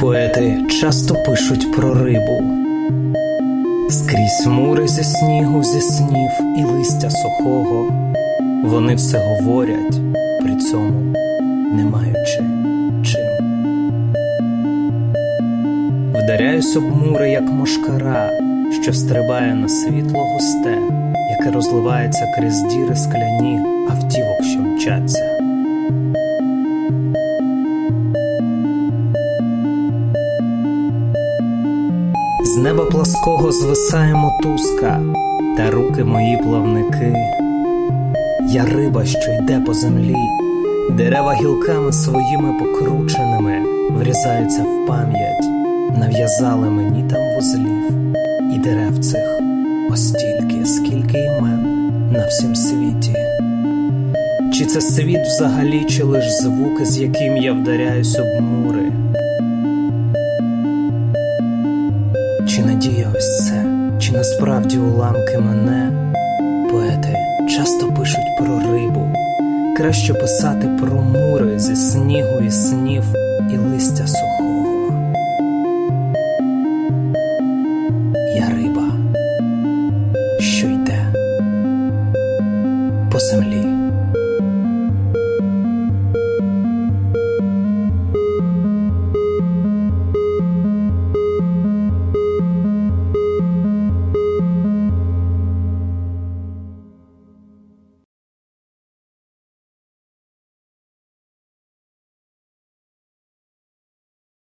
Поети часто пишуть про рибу. Скрізь мури зі снігу, зі снів і листя сухого. Вони все говорять, при цьому не маючи чим. Вдаряюсь об мури, як мошкара, що стрибає на світло густе, яке розливається крізь діри скляні автівок, що мчаться. З неба плаского звисає мотузка, та руки мої плавники. Я риба, що йде по землі, дерева гілками своїми покрученими врізаються в пам'ять, нав'язали мені там вузлів, і дерев цих остільки, скільки імен на всім світі. Чи це світ взагалі, чи лиш звуки, з яким я вдаряюсь об мури? Надія ось це, чи насправді уламки мене? Поети часто пишуть про рибу, краще писати про мури зі снігу і снів.